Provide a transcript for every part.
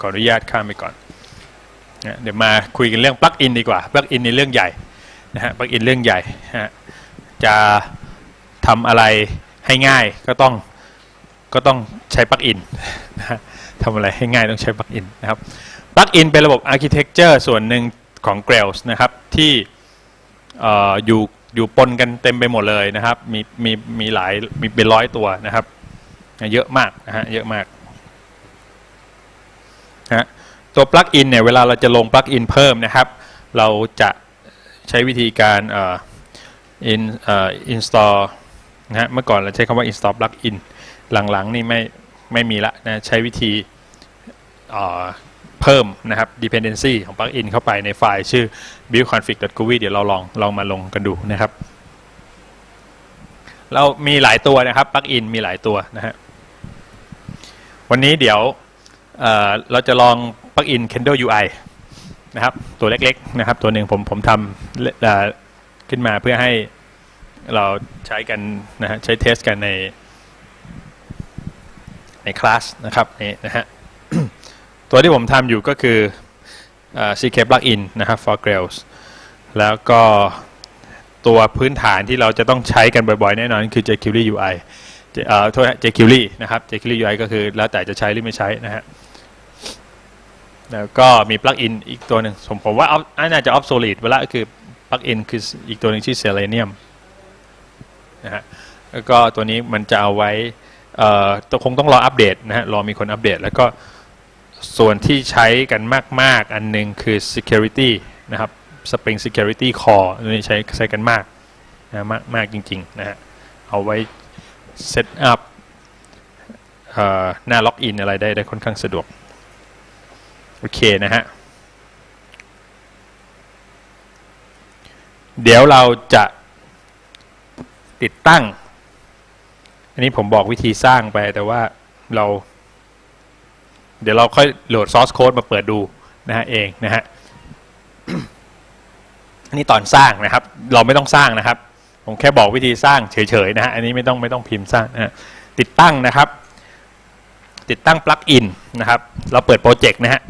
ขออนุญาตข้ามไปก่อนนะเดี๋ยวมาคุยกันเรื่องปลั๊กอินดีกว่าปลั๊กอินในเรื่องใหญ่นะฮะปลั๊กอินเรื่องใหญ่ฮะจะทำอะไรให้ง่ายก็ต้องก็ต้องใช้ปลั๊กอินนะฮะทำอะไรให้ง่ายต้องใช้ปลั๊กอินนะครับปลั๊กอินเป็นระบบอาร์เคเต็กเจอร์ส่วนหนึ่งของ Grails นะครับที่เอ่ออยู่อยู่ปนกันเต็มไปหมดเลยนะครับ มีมีมีหลายมีเป็นร้อยตัวนะครับ เยอะมากนะฮะเยอะมากนะฮะ ตัวปลั๊กอินเนี่ยเวลาเราจะลงปลั๊กอินเพิ่มนะครับ เราจะใช้วิธีการเอ่อ in เอ่อ install นะฮะเมื่อก่อนเราใช้คำว่า install plugin หลังๆนี่ไม่ไม่มีละนะใช้วิธีเอ่อเพิ่มนะครับ dependency ของ plugin เข้าไปในไฟล์ชื่อ buildconfig.groovy เดี๋ยวเราลองลองมาลงกันดูนะครับ เรามีหลายตัวนะครับปลั๊กอินมีหลายตัวนะฮะวันนี้เดี๋ยวเอ่อเราจะลอง ลั๊กอิน Kendall UI นะครับ ตัวเล็กๆนะครับ ตัวหนึ่งผมผมทำเอ่อขึ้นมาเพื่อให้เราใช้กันนะฮะใช้เทสกันในในคลาสนะครับนี่นะฮะตัวที่ผมทำอยู่ก็คือ CK plugin นะครับ for Grails แล้วก็ตัวพื้นฐานที่เราจะต้องใช้กันบ่อยๆ แน่นอนคือ jQuery UI เจเอ่อโทษ jQuery นะครับ jQuery UI ก็คือแล้วแต่จะใช้หรือไม่ใช้นะฮะ แล้วก็มีปลั๊กอินอีกตัวหนึ่งผมผมว่า off- น่าจะ obsolete ไปแล้วคือปลั๊กอินคืออีกตัวหนึ่งชื่อ Selenium นะฮะแล้วก็ตัวนี้มันจะเอาไว้เอ่อคงต้องรออัปเดตนะฮะรอมีคนอัปเดต แล้วก็ส่วนที่ใช้กันมาก ๆ อันหนึงคือ security นะครับ Spring Security Core นี้ใช้ใช้กันมากนะมากมากจริง ๆ นะฮะเอาไว้เซตอัพหน้าล็อกอินอะไรได้ได้ค่อนข้างสะดวก โอเคนะฮะ เดี๋ยวเราจะติดตั้ง อันนี้ผมบอกวิธีสร้างไปแต่ว่าเรา เดี๋ยวเราค่อยโหลด source code มาเปิดดูนะฮะเองนะฮะอันนี้ตอนสร้างนะครับ เราไม่ต้องสร้างนะครับ ผมแค่บอกวิธีสร้างเฉยๆนะฮะอันนี้ไม่ต้องไม่ต้องพิมพ์สร้างนะฮะติดตั้งนะครับ ติดตั้งปลั๊กอินนะครับ เราเปิดโปรเจกต์นะฮะ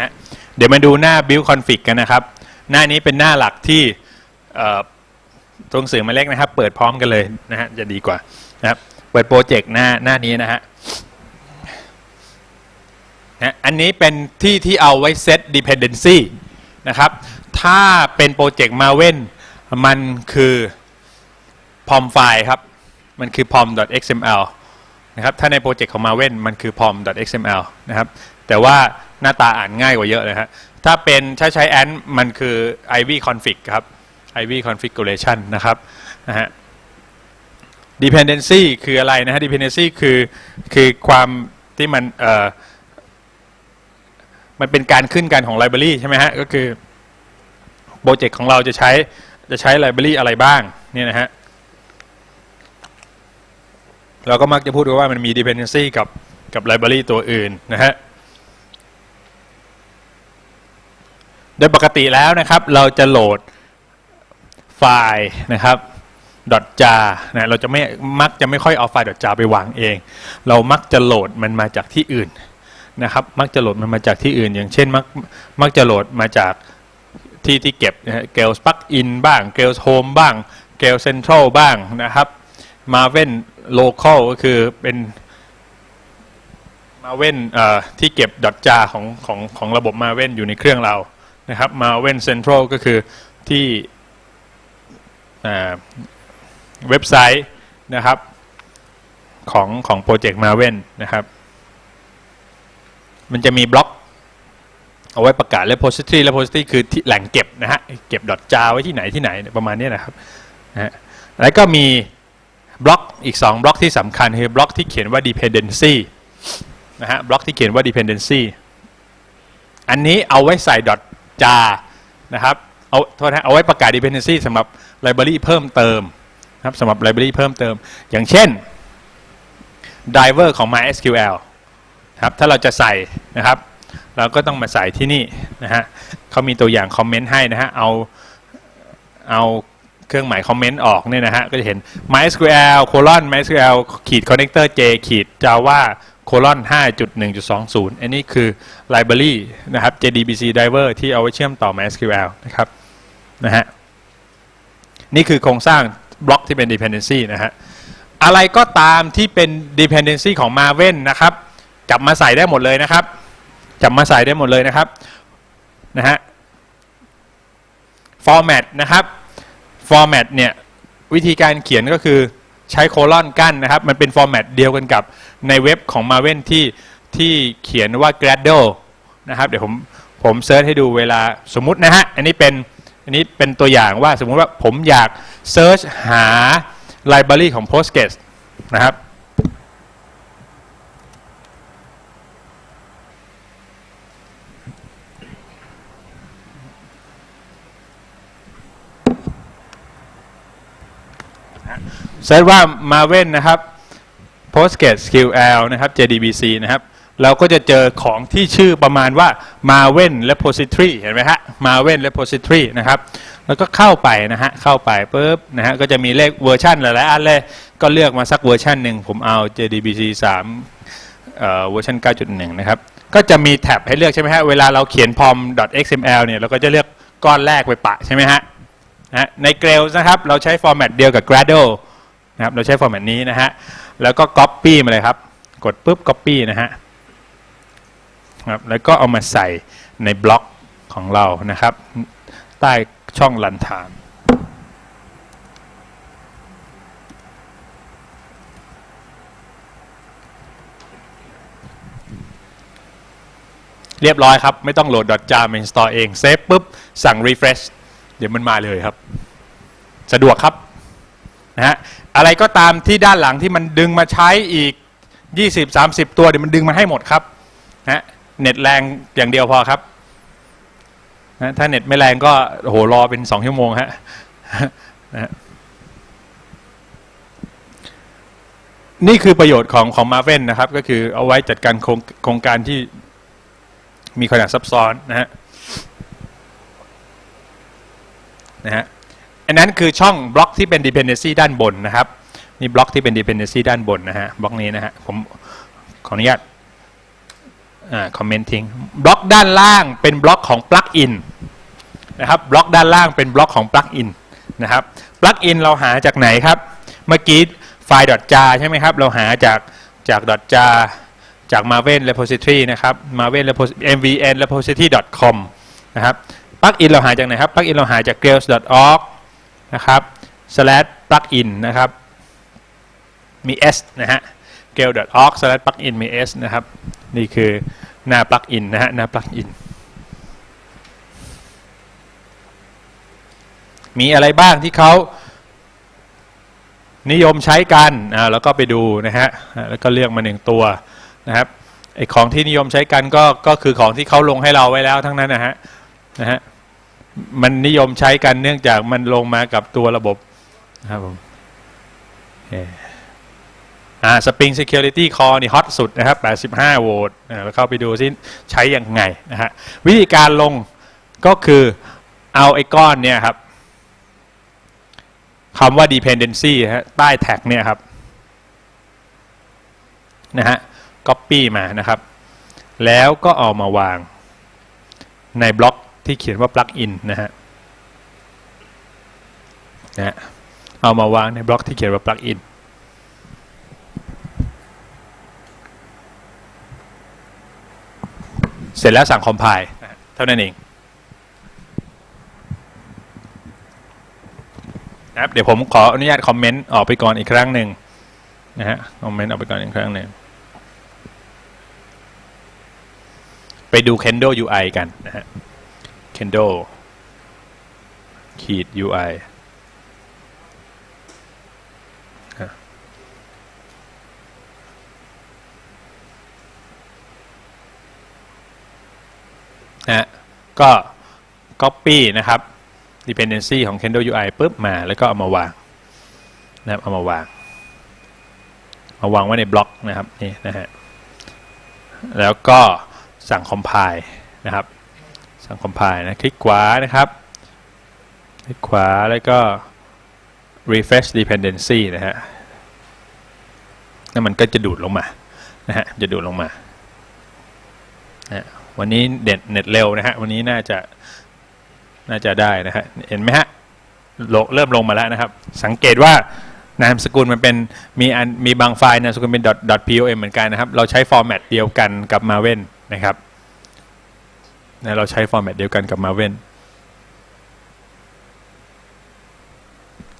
ฮะ เดี๋ยวมาดูหน้า build config กันนะครับ หน้านี้เป็นหน้าหลักที่ตัวหนังสือมาเล็กนะครับ เปิดพร้อมกันเลยนะฮะจะดีกว่านะครับเปิดโปรเจกต์หน้าหน้านี้นะฮะนะอันนี้เป็นที่ที่เอาไว้ set dependency นะครับ ถ้าเป็นโปรเจกต์มาเว้นมันคือ pom ไฟล์ครับ มันคือ pom.xml นะครับ ถ้าในโปรเจกต์ของมาเว้นมันคือ pom.xml นะครับ แต่ว่าหน้าตาอ่านง่ายกว่าเยอะเลยฮะถ้าเป็นถ้าใช้ ant มันคือ ivy config ครับ ivy configuration นะครับนะฮะ dependency คืออะไรนะฮะ dependency คือคือความที่มันเอ่อมันเป็นการขึ้นกันของ library ใช่ไหมฮะ ก็คือโปรเจกต์ของเราจะใช้จะใช้ library อะไรบ้างเนี่ยนะฮะเราก็มักจะพูดว่ามันมี dependency กับกับ library ตัวอื่นนะฮะ โดยปกติแล้วนะครับ เราจะโหลดไฟล์นะครับ .jar นะเราจะไม่มักจะไม่ค่อยเอาไฟล์ .jar ไปวางเอง เรามักจะโหลดมันมาจากที่อื่นนะครับ มักจะโหลดมันมาจากที่อื่น อย่างเช่นมักมักจะโหลดมาจากที่ที่เก็บนะฮะ Gales Plugin บ้าง Gales Home บ้าง Gales Central บ้างนะครับ Maven Local ก็คือเป็น Maven เอ่อที่เก็บ .jar ของของของระบบ Maven อยู่ในเครื่องเรา นะครับ Maven Central ก็คือที่เว็บไซต์นะครับของของโปรเจกต์ Maven นะครับ มันจะมีบล็อกเอาไว้ประกาศ repository repository คือที่แหล่งเก็บนะฮะเก็บ .jar ไว้ที่ไหนที่ไหนประมาณนี้นะครับนะฮะแล้วก็มีบล็อกอีก 2 บล็อกที่สำคัญคือบล็อกที่เขียนว่า dependency นะฮะบล็อกที่เขียนว่า dependency อันนี้เอาไว้ใส่ .jar นะครับเอาโทษนะเอาไว้ประกาศ dependency สำหรับ library เพิ่มเติมนะครับสำหรับ library เพิ่มเติม อย่างเช่น driver ของ MySQL ครับถ้าเราจะใส่นะครับ เราก็ต้องมาใส่ที่นี่นะฮะเขามีตัวอย่างคอมเมนต์ให้นะฮะเอาเอาเครื่องหมายคอมเมนต์ออกเนี่ยนะฮะก็จะเห็น MySQL colon MySQL ขีด connector j ขีด java colon 5.1.20 อันนี้คือ library นะครับ JDBC driver ที่เอาไว้เชื่อมต่อ MySQL นะครับนะฮะนี่คือโครงสร้างบล็อกที่เป็น dependency นะฮะอะไรก็ตามที่เป็น dependency ของ Maven นะครับ จับมาใส่ได้หมดเลยนะครับ จับมาใส่ได้หมดเลยนะครับนะฮะ format นะครับ format เนี่ยวิธีการเขียนก็คือใช้โคลอนกั้นนะครับ มันเป็น format เดียวกันกับ ในเว็บของ Maven ที่ที่เขียนว่า Gradle นะครับเดี๋ยวผมผมเซิร์ชให้ดูเวลาสมมุตินะฮะ อันนี้เป็นอันนี้เป็นตัวอย่างว่าสมมุติว่าผมอยากเซิร์ชหา library ของ Postgres นะครับเซิร์ชว่า Maven นะครับ PostgreSQL นะครับ JDBC นะครับ เราก็จะเจอของที่ชื่อประมาณว่า Maven Repository เห็นไหมฮะ Maven Repository นะครับ แล้วก็เข้าไปนะฮะ เข้าไปปุ๊บนะฮะ ก็จะมีเลขเวอร์ชันหลายๆอันเลย ก็เลือกมาสักเวอร์ชันหนึ่ง ผมเอา JDBC 3เอ่อเวอร์ชัน9.1 นะครับ ก็จะมีแท็บให้เลือกใช่ไหมฮะ เวลาเราเขียน pom .xml เนี่ย เราก็จะเลือกก้อนแรกไปปะใช่ไหมฮะนะใน Grails นะครับ เราใช้ format เดียวกับ Gradle นะครับ เราใช้ format นี้นะฮะ แล้วก็ copy มาเลยครับ กดปุ๊บ copy นะฮะครับแล้วก็เอามาใส่ในบล็อกของเรานะครับ ใต้ช่อง runtime เรียบร้อยครับ ไม่ต้องโหลด .jar มา install เอง เซฟปุ๊บ สั่ง refresh เดี๋ยวมันมาเลยครับ สะดวกครับ อะไรก็ตามที่ด้านหลังที่มันดึงมาใช้อีก 20-30 ตัวเดี๋ยวมันดึงมาให้หมดครับนะเน็ตแรงอย่างเดียวพอครับนะถ้าเน็ตไม่แรงก็โหรอเป็น2ชั่วโมงฮะนะนี่คือประโยชน์ของของ Maven นะครับ ก็คือเอาไว้จัดการโครงโครงการที่มีขนาดซับซ้อนนะฮะนะฮะ อันนั้นคือช่องบล็อกที่เป็น dependency ด้านบนนะครับนี่บล็อกที่เป็น dependency ด้านบนนะฮะบล็อกนี้นะฮะผมขออนุญาตอ่าคอมเมนต์ทิ้งบล็อกด้านล่างเป็นบล็อกของ plugin นะครับบล็อกด้านล่างเป็นบล็อกของ plugin นะครับ plugin เราหาจากไหนครับ เมื่อกี้ไฟล์ .jar ใช่ไหมครับ เราหาจากจาก .jar จาก maven repository นะครับ maven mvn repository.com นะครับ plugin เราหาจากไหนครับ plugin เราหาจาก grails.org นะครับ slash plugin นะครับ มี s นะฮะ g a l o r g slash plugin มี s นะครับ นี่คือหน้า plugin นะฮะ หน้า plugin มีอะไรบ้างที่เขานิยมใช้กันอ่าแล้วก็ไปดูนะฮะ แล้วก็เลือกมาหนึ่งตัวนะครับไอของที่นิยมใช้กันก็ ก็คือของที่เขาลงให้เราไว้แล้วทั้งนั้นนะฮะ นะฮะ มันนิยมใช้กันเนื่องจากมันลงมากับตัวระบบนะครับผมอ่า Spring Security Core นี่ฮอตสุดนะครับ 85 โวลต์เราเข้าไปดูซิใช้ยังไงนะฮะวิธีการลงก็คือเอาไอ้ก้อนเนี่ยครับคำว่า dependency ฮะใต้แท็กเนี่ยครับนะฮะ copy มานะครับ แล้วก็เอามาวางในบล็อก ที่เขียนว่า plugin นะฮะนะฮะเอามาวางในบล็อกที่เขียนว่า plugin เสร็จแล้วสั่ง compile นะฮะเท่านั้นเองนะครับเดี๋ยวผมขออนุญาตคอมเมนต์ออกไปก่อนอีกครั้งหนึ่งนะฮะคอมเมนต์ออกไปก่อนอีกครั้งหนึ่งไปดู Kendo UI กันนะฮะ Kendo ขีด UI นะฮะก็ Copy นะครับ dependency ของ Kendo UI ปุ๊บมา แล้วก็เอามาวางนะครับเอามาวาง มาวางไว้ในบล็อกนะครับนี่นะฮะแล้วก็สั่ง compile นะครับ สั่ง compile นะคลิกขวานะครับคลิกขวาแล้วก็ refresh dependency นะฮะแล้วมันก็จะดูดลงมานะฮะจะดูดลงมานะวันนี้เด็ดเน็ตเร็วนะฮะวันนี้น่าจะน่าจะได้นะฮะเห็นไหมฮะโลเริ่มลงมาแล้วนะครับ สังเกตว่านามสกุลมันเป็นมีอันมีบางไฟล์นามสกุลเป็น .pom เหมือนกันนะครับ เราใช้ฟอร์แมตเดียวกันกับ Maven นะครับ นะเราใช้ฟอร์แมตเดียวกันกับ Maven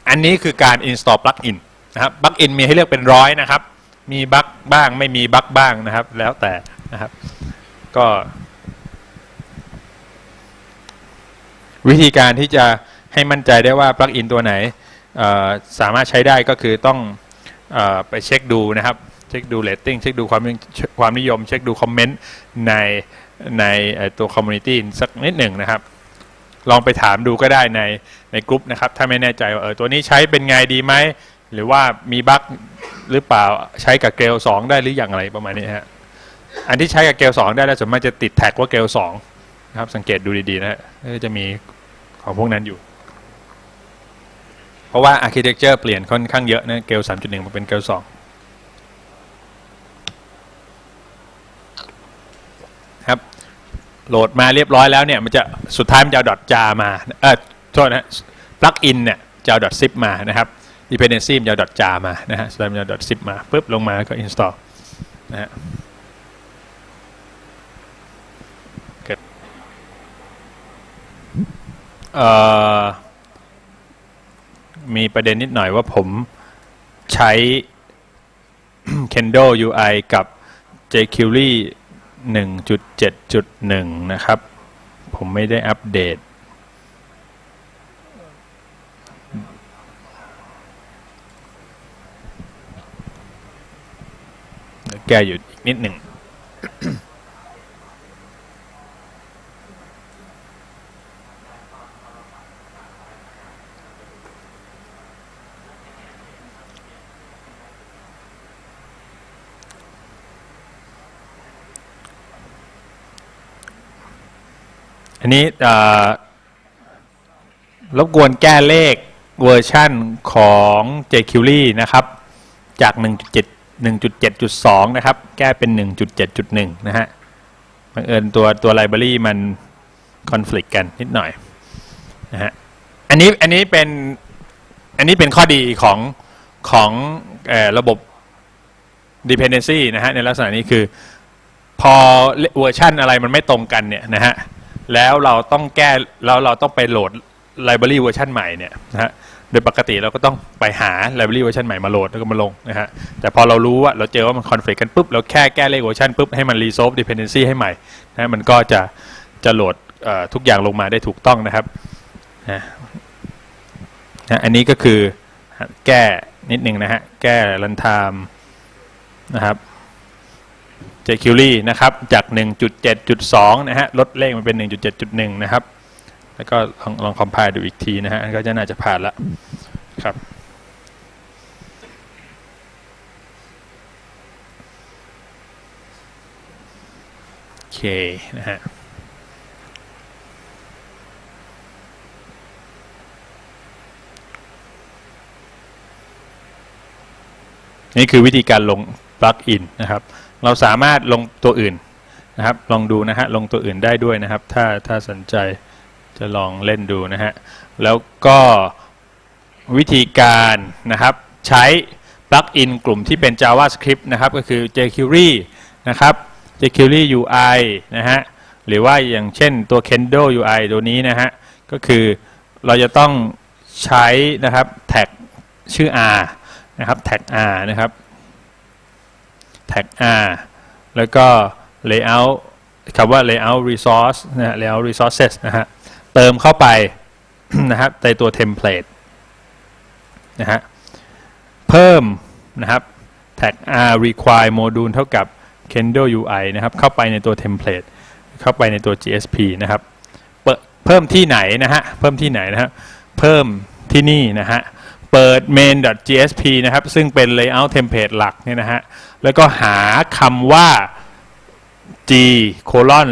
อันนี้คือการ install plugin นะครับ plugin มีให้เลือกเป็นร้อยนะครับ มีบั๊กบ้างไม่มีบั๊กบ้างนะครับ แล้วแต่นะครับ ก็ วิธีการที่จะให้มั่นใจได้ว่าปลั๊กอินตัวไหนสามารถใช้ได้ก็คือต้องออไปเช็คดูนะครับ เช็คดูเรตติ้งเช็คดูความความนิยม เช็คดูคอมเมนต์ใน ในตัวคอมมูนิตี้สักนิดหนึ่งนะครับ ลองไปถามดูก็ได้ในในกลุ่มนะครับ ถ้าไม่แน่ใจว่าเออตัวนี้ใช้เป็นไงดีไหม หรือว่ามีบั๊กหรือเปล่าใช้กับเกลสองได้หรืออย่างไรประมาณนี้ฮะอันที่ใช้กับเกลสองได้แล้วส่วนมากจะติดแท็กว่าเกลสองนะครับสังเกตดูดีๆนะฮะก็จะมีของพวกนั้นอยู่ เพราะว่า Architecture เปลี่ยนค่อนข้างเยอะนะเกล3.1มาเป็นเกล ครับโหลดมาเรียบร้อยแล้วเนี่ยมันจะสุดท้ายมันจะเอา .jar มาเออโทษนะ plugin เนี่ยจะเอา .zip มานะครับ dependency มันจะเอา .jar มานะฮะสุดท้ายมันจะเอา .zip มาปุ๊บลงมาก็ install นะฮะเออมีประเด็นนิดหน่อยว่าผมใช้ Kendo UI กับ jQuery 1.7.1 นะครับ ผมไม่ได้อัปเดต แก้อยู่อีกนิดหนึ่ง นนี้เอ่อรบกวนแก้เลขเวอร์ชั่นของ jQuery นะครับ จาก 1.7 1.7.2 นะครับ แก้เป็น 1.7.1 นะฮะบังเอิญตัวตัวไลบรารีมันคอน FLICT กันนิดหน่อยนะฮะอันนี้อันนี้เป็นอันนี้เป็นข้อดีของของออระบบ dependency นะฮะในลักษณะนี้คือพอเวอร์ชันอะไรมันไม่ตรงกันเนี่ยนะฮะ แล้วเราต้องแก้แล้วเราต้องไปโหลดไลบรารีเวอร์ชันใหม่เนี่ยนะฮะโดยปกติเราก็ต้องไปหาไลบรารีเวอร์ชันใหม่มาโหลดแล้วก็มาลงนะฮะแต่พอเรารู้ว่าเราเจอว่ามันคอนฟ lict กันปุ๊บเราแค่แก้เลขเวอร์ชันปุ๊บให้มัน resolve dependency ให้ใหม่นะมันก็จะจะโหลดทุกอย่างลงมาได้ถูกต้องนะครับนะนะอันนี้ก็คือแก้นิดหนึ่งนะฮะแก้รันไทม์นะครับ j q u e r y นะครับ จาก 1.7.2 นะฮะ ลดเลขมันเป็น 1.7.1 นะครับ แล้วก็ลองลองคอมไพล์ดูอีกทีนะฮะ ก็จะน่าจะผ่านละครับโอเค นะฮะนี่คือวิธีการลงปลั๊กอินนะครับ เราสามารถลงตัวอื่นนะครับ ลองดูนะฮะ ลงตัวอื่นได้ด้วยนะครับ ถ้าถ้าสนใจจะลองเล่นดูนะฮะ แล้วก็วิธีการนะครับใช้ปลั๊กอินกลุ่มที่เป็น JavaScript นะครับ ก็คือ jQuery นะครับ jQuery UI นะฮะ หรือว่าอย่างเช่นตัว Kendo UI ตัวนี้นะฮะ ก็คือเราจะต้องใช้นะครับแท็กชื่อ R นะครับแท็ก R นะครับ แท็ก R แล้วก็ layout คำว่า layout resource นะฮะ layout resources นะฮะ เติมเข้าไปนะครับในตัว template นะฮะ เพิ่มนะครับแท็ก R require module เท่ากับ Kendo UI นะครับ เข้าไปในตัว template เข้าไปในตัว GSP นะครับ เพิ่มที่ไหนนะฮะ เพิ่มที่ไหนนะฮะ เพิ่มที่นี่นะฮะ เปิด main.jsp นะครับ ซึ่งเป็น layout template หลักเนี่ยนะฮะ แล้วก็หาคำว่า g colon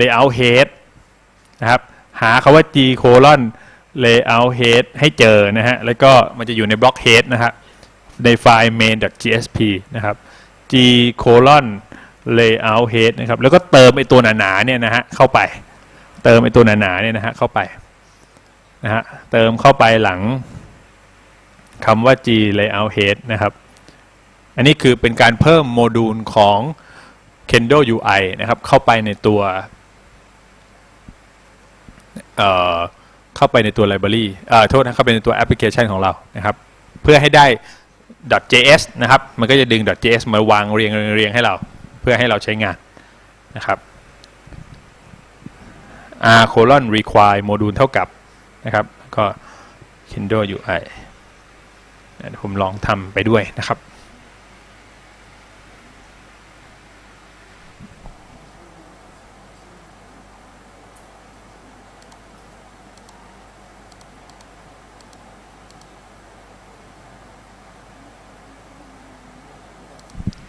layout head นะครับ หาคำว่า g colon layout head ให้เจอนะฮะ แล้วก็มันจะอยู่ในบล็อก head นะฮะในไฟล์ main.jsp นะครับ g colon layout head นะครับ แล้วก็เติมไอตัวหนาๆเนี่ยนะฮะเข้าไป เติมไอตัวหนาๆเนี่ยนะฮะเข้าไปนะฮะ เติมเข้าไปหลังคำว่า g layout head นะครับ อันนี้คือเป็นการเพิ่มโมดูลของ Kendo UI นะครับ เข้าไปในตัวเอ่อเข้าไปในตัว library เอ่อโทษนะเข้าไปในตัวแอปพลิเคชันของเรานะครับ เพื่อให้ได้ .js นะครับ มันก็จะดึง .js มาวางเรียงเรียงให้เรา เพื่อให้เราใช้งานนะครับ r colon require โมดูลเท่ากับนะครับ ก็ Kendo UI ผมลองทำไปด้วยนะครับ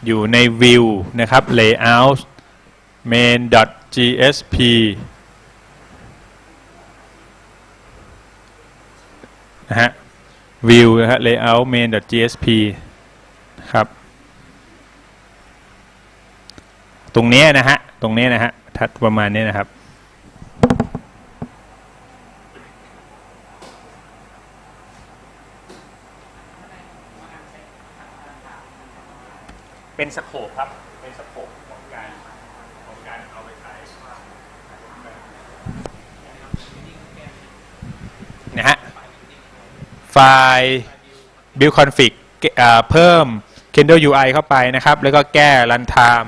อยู่ในวิวนะครับ layout main.gsp นะฮะ view นะฮะ layout main.gsp ครับ ตรงนี้นะฮะ ตรงนี้นะฮะ ทัดประมาณนี้นะครับ สโคปครับ เป็นสโคปของการของการเอาไปใช้นะฮะ ไฟล์ build config เอ่อเพิ่ม Kendo UI เข้าไปนะครับ แล้วก็แก้ runtime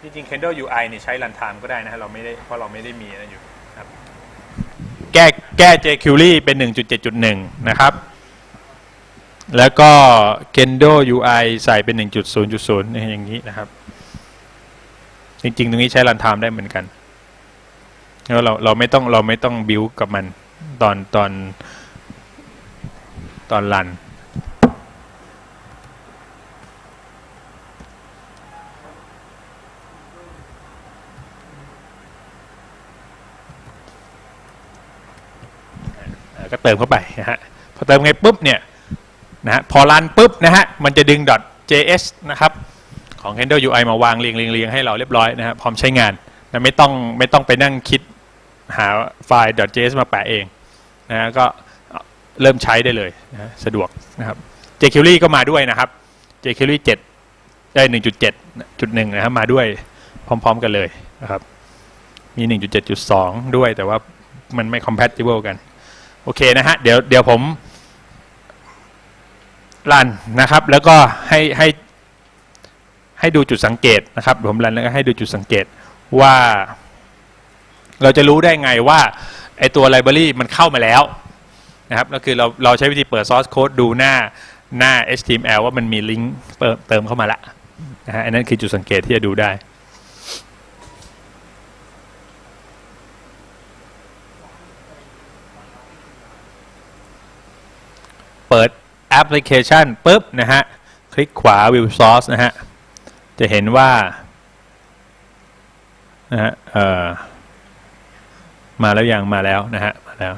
จริงๆ Kendo UI นี่ใช้ runtime ก็ได้นะฮะ เราไม่ได้ เพราะเราไม่ได้มีนะอยู่ครับ แก้แก้ jQuery เป็น 1.7.1 นะครับ แล้วก็ Kendo UI ใส่เป็น 1.0.0นะอย่างนี้นะครับ จริง ๆ ตรงนี้ใช้ runtime ได้เหมือนกันแล้วเราเราไม่ต้องเราไม่ต้องบิวกับมันตอนตอนตอนรัน ก็เติมเข้าไปนะฮะพอเติมไงปุ๊บเนี่ยนะฮะพอรันปุ๊บนะฮะมันจะดึง .js นะครับของ Handle UI มาวางเรียงเรียงให้เราเรียบร้อยนะฮะพร้อมใช้งานนะไม่ต้องไม่ต้องไปนั่งคิดหาไฟล์ .js มาแปะเองนะฮะก็เริ่มใช้ได้เลยนะฮะสะดวกนะครับ jQuery ก็มาด้วยนะครับ jQuery 7 ได้ 1.7.1นะครับมาด้วยพร้อม ๆ กันเลยนะครับมี 1.7.2 ด้วยแต่ว่ามันไม่ compatible กัน โอเคนะฮะเดี๋ยวเดี๋ยวผมรันนะครับ แล้วก็ให้ให้ให้ดูจุดสังเกตนะครับผมรันแล้วก็ให้ดูจุดสังเกตว่า เราจะรู้ได้ไงว่าไอตัวไลบรารีมันเข้ามาแล้วนะครับก็คือเราเราใช้วิธีเปิด source code ดูหน้าหน้า HTML ว่ามันมีลิงก์เติมเติมเข้ามาละนะฮะอันนั้นคือจุดสังเกตที่จะดูได้ เปิดแอปพลิเคชันปุ๊บนะฮะ คลิกขวา View Source นะฮะ จะเห็นว่านะฮะเอ่อมาแล้วยังมาแล้วนะฮะ มาแล้ว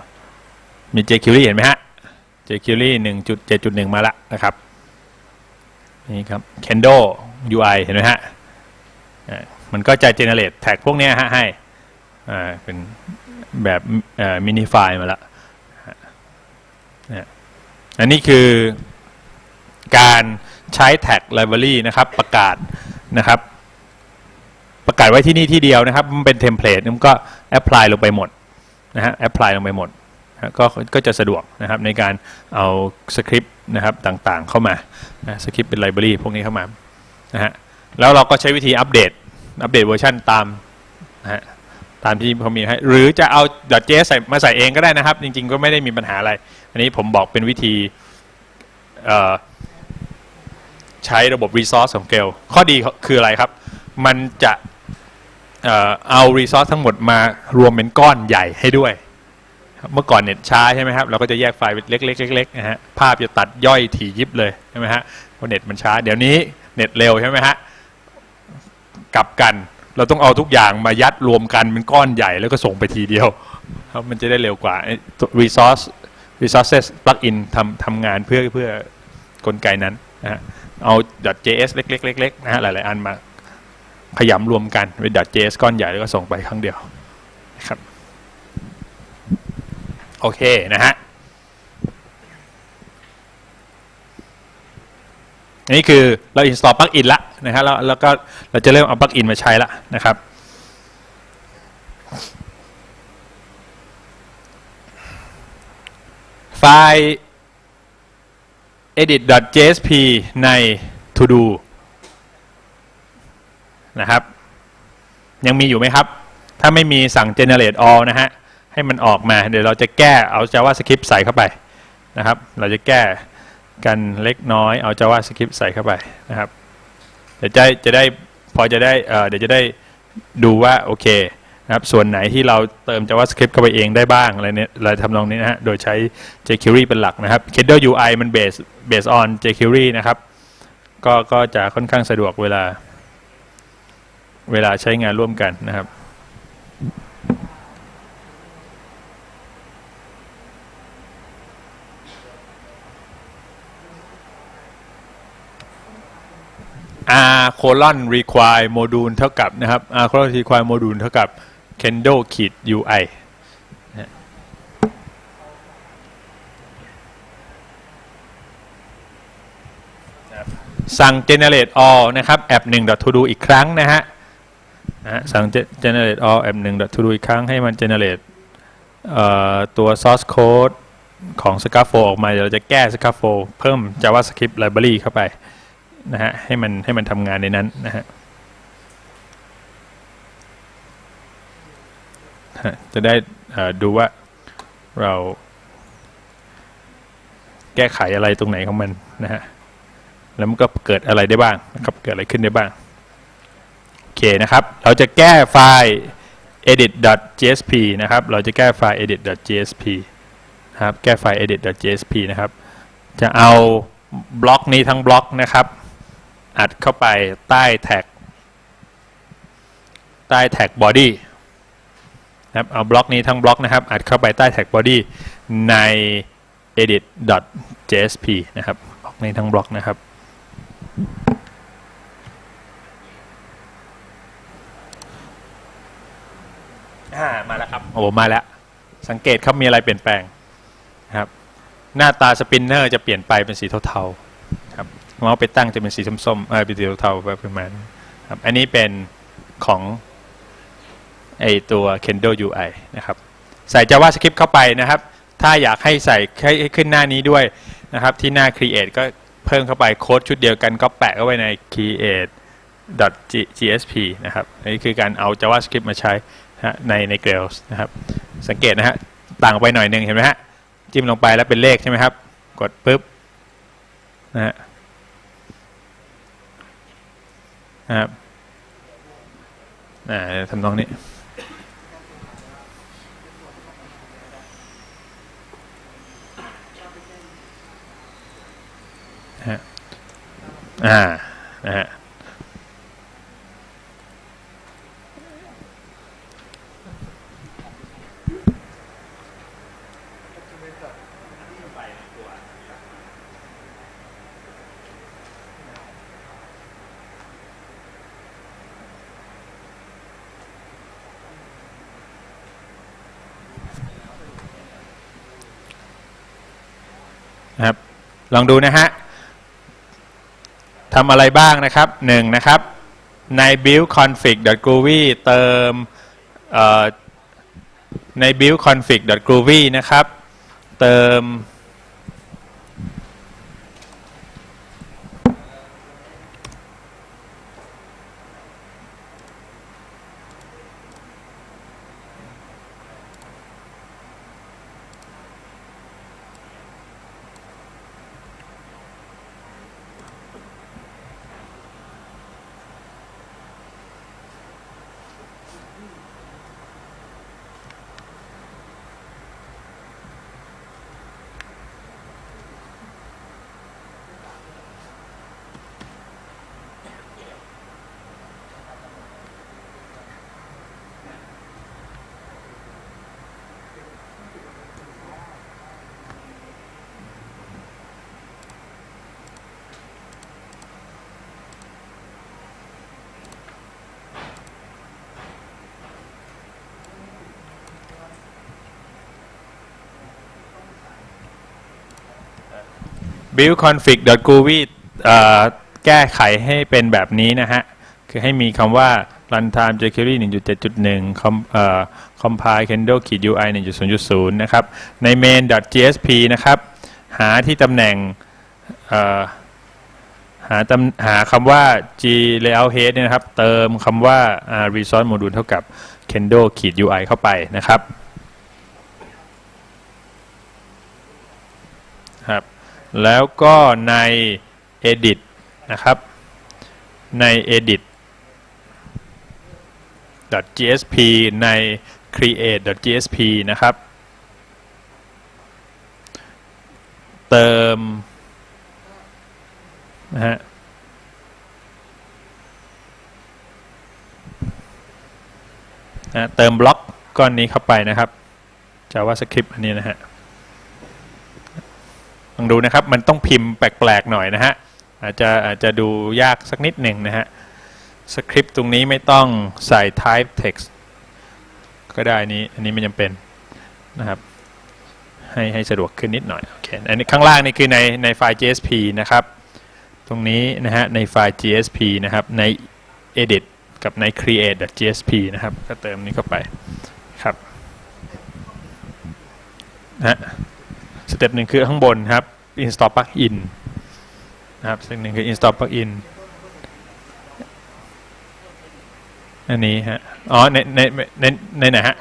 มี jQuery เห็นไหมฮะ jQuery 1.7.1 มาละนะครับ นี่ครับ Kendo UI เห็นไหมฮะ มันก็จะ generate แท็กพวกนี้ฮะให้อ่าเป็นแบบมินิไฟล์มาละ อันนี้คือการใช้แท็ก library นะครับ ประกาศนะครับ ประกาศไว้ที่นี่ที่เดียวนะครับ มันเป็นเทมเพลตมันก็แอพพลายลงไปหมดนะฮะแอพพลายลงไปหมดนะฮะก็ก็จะสะดวกนะครับในการเอาสคริปต์นะครับต่างๆเข้ามานะสคริปต์เป็นไลบรารีพวกนี้เข้ามานะฮะแล้วเราก็ใช้วิธีอัปเดต อัปเดตเวอร์ชันตามนะฮะ ตามที่เขามีให้หรือจะเอา .js ใส่มาใส่เองก็ได้นะครับ จริง ๆ ก็ไม่ได้มีปัญหาอะไร อันนี้ผมบอกเป็นวิธีใช้ระบบ resource ของ Gale ข้อดีคืออะไรครับ มันจะเออเอา resource ทั้งหมดมารวมเป็นก้อนใหญ่ให้ด้วย เมื่อก่อนเน็ตช้าใช่ไหมครับ เราก็จะแยกไฟล์เป็นเล็กๆๆนะฮะภาพจะตัดย่อยถี่ยิบเลยใช่ไหมฮะเพราะเน็ตมันช้า เดี๋ยวนี้เน็ตเร็วใช่ไหมฮะกลับกัน เราต้องเอาทุกอย่างมายัดรวมกันเป็นก้อนใหญ่แล้วก็ส่งไปทีเดียวครับมันจะได้เร็วกว่าไอ้ตัว resource resources plugin ทำทำงานเพื่อเพื่อกลไกนั้นนะฮะเอา .js เล็กๆเล็กๆนะฮะหลายๆ อันมาขยำรวมกันเป็น .js ก้อนใหญ่แล้วก็ส่งไปครั้งเดียวนะครับโอเคนะฮะ อันนี้คือเรา install plugin ละนะฮะแล้วแล้วก็เราจะเริ่มเอา plugin มาใช้ละนะครับไฟล์ edit.jsp ใน to do นะครับ ยังมีอยู่ไหมครับ ถ้าไม่มีสั่ง generate all นะฮะ ให้มันออกมา เดี๋ยวเราจะแก้เอา JavaScript ใส่เข้าไปนะครับ เราจะแก้ กันเล็กน้อยเอา JavaScript ใส่เข้าไปนะครับเดี๋ยวจะจะได้พอจะได้เดี๋ยวจะได้ดูว่าโอเคนะครับส่วนไหนที่เราเติม JavaScript เข้าไปเองได้บ้างอะไรเนี่ยอะไรทำนองนี้นะฮะโดยใช้ jQuery เป็นหลักนะครับ Kindle UI มัน base base on jQuery นะครับก็ก็จะค่อนข้างสะดวกเวลา เวลาใช้งานร่วมกันนะครับ r colon require module เท่ากับนะครับ r colon require module เท่ากับ kendo ขีด ui สั่ง generate all นะครับ app 1 to do อีกครั้งนะฮะสั่ง generate all app 1 to do อีกครั้งให้มัน generate ตัว source code ของ scaffold ออกมาเดี๋ยวเราจะแก้ scaffold เพิ่ม javascript library เข้าไป นะฮะให้มันให้มันทำงานในนั้นนะฮะจะได้ดูว่าเราแก้ไขอะไรตรงไหนของมันนะฮะแล้วมันก็เกิดอะไรได้บ้างนะครับเกิดอะไรขึ้นได้บ้างโอเคนะครับ เราจะแก้ไฟล์ edit.jsp นะครับ เราจะแก้ไฟล์ edit.jsp นะครับ แก้ไฟล์ edit.jsp นะครับ จะเอาบล็อกนี้ทั้งบล็อกนะครับ อัดเข้าไปใต้แท็ก ใต้แท็ก body นะครับเอาบล็อกนี้ทั้งบล็อกนะครับ อัดเข้าไปใต้แท็ก body ใน edit.jsp นะครับบล็อกนี้ทั้งบล็อกนะครับอ่ามาแล้วครับ โอ้มาแล้ว สังเกตครับมีอะไรเปลี่ยนแปลงนะครับ หน้าตาสปินเนอร์จะเปลี่ยนไปเป็นสีเทาๆ เมาส์ไปตั้งจะเป็นสีส้มๆเออเป็นสีเทาๆแบบประมาณนี้ครับอันนี้เป็นของไอตัว Kendo UI นะครับ ใส่ JavaScript เข้าไปนะครับ ถ้าอยากให้ใส่ให้ให้ขึ้นหน้านี้ด้วยนะครับ ที่หน้า create ก็เพิ่มเข้าไปโค้ดชุดเดียวกันก็แปะเข้าไปใน create .gsp นะครับอันนี้คือการเอา JavaScript มาใช้นะฮะในใน Grails นะครับ สังเกตนะฮะต่างไปหน่อยหนึ่งเห็นไหมฮะ จิ้มลงไปแล้วเป็นเลขใช่ไหมครับ กดปุ๊บนะฮะ นะครับทำนองนี้ฮะอ่านะฮะ อ ลองดูนะฮะทำอะไรบ้างนะครับหนึ่งนะครับใน build config groovy เติมใน build config groovy นะครับ เติม buildconfig.groovy แก้ไขให้เป็นแบบนี้นะฮะ คือให้มีคำว่า runtime jQuery 1.7.1 com เอ่อ compile kendo ui 1.0.0 นะครับ ใน main.jsp นะครับ หาที่ตำแหน่งหาหาคำว่า g layout head เนี่ยนะครับ เติมคำว่า resource module เท่ากับ kendo ui เข้าไปนะครับครับ แล้วก็ใน edit นะครับ ใน edit .gsp ใน create .gsp นะครับ เติมนะฮะนะเติมบล็อกก้อนนี้เข้าไปนะครับ JavaScript อันนี้นะฮะ ลองดูนะครับ มันต้องพิมพ์แปลกๆหน่อยนะฮะ อาจจะอาจจะดูยากสักนิดหนึ่งนะฮะ สคริปต์ตรงนี้ไม่ต้องใส่ type text ก็ได้นี้ อันนี้ไม่จำเป็นนะครับให้ให้สะดวกขึ้นนิดหน่อยโอเคอันนี้ข้างล่างนี่คือในในไฟล์ JSP นะครับ ตรงนี้นะฮะในไฟล์ JSP นะครับใน edit กับใน create.jsp นะครับ ก็เติมนี้เข้าไปครับนะฮะ สเต็ปหนึ่งคือข้างบนครับ install plugin นะครับสเต็ปหนึ่งคือ install plugin อันนี้ฮะ อ๋อ ใน ใน ใน ในไหนฮะ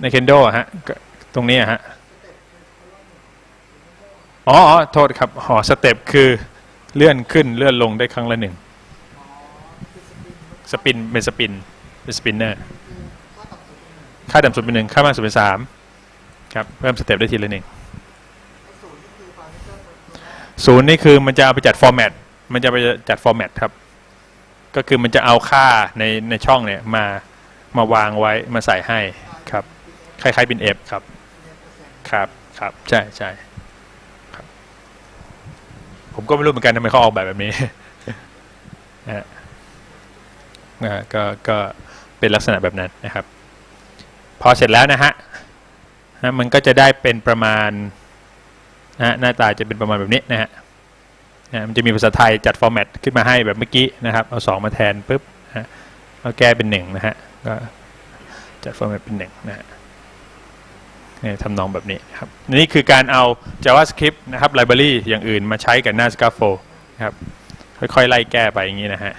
ใน Kendo ฮะ ตรงนี้อะฮะอ๋ออ๋อ โทษครับ หอสเต็ปคือเลื่อนขึ้นเลื่อนลงได้ครั้งละหนึ่ง สปิน เป็นสปิน เป็นสปินเนอร์ ค่าต่ำสุดเป็นหนึ่ง ค่ามากสุดเป็นสาม ครับเพิ่มสเต็ปได้ทีละหนึ่งศูนย์นี่คือมันจะเอาไปจัดฟอร์แมตมันจะไปจัดฟอร์แมตครับ ก็คือมันจะเอาค่าในในช่องเนี่ยมามาวางไว้มาใส่ให้ครับ คล้ายๆเป็น F ครับ ครับครับใช่ใช่ครับ ผมก็ไม่รู้เหมือนกันทำไมเขาออกแบบแบบนี้นะนะก็ก็เป็นลักษณะแบบนั้นนะครับ พอเสร็จแล้วนะฮะ นะมันก็จะได้เป็นประมาณนะหน้าตาจะเป็นประมาณแบบนี้นะฮะนะมันจะมีภาษาไทยจัดฟอร์แมตขึ้นมาให้แบบเมื่อกี้นะครับ เอาสองมาแทนปุ๊บนะฮะแล้วแก้เป็นหนึ่งนะฮะก็จัดฟอร์แมตเป็นหนึ่งนะฮะทำนองแบบนี้ครับนี่คือการเอา JavaScript นะครับ library อย่างอื่นมาใช้กับหน้า Scaffold นะครับค่อยๆไล่แก้ไปอย่างนี้นะฮะ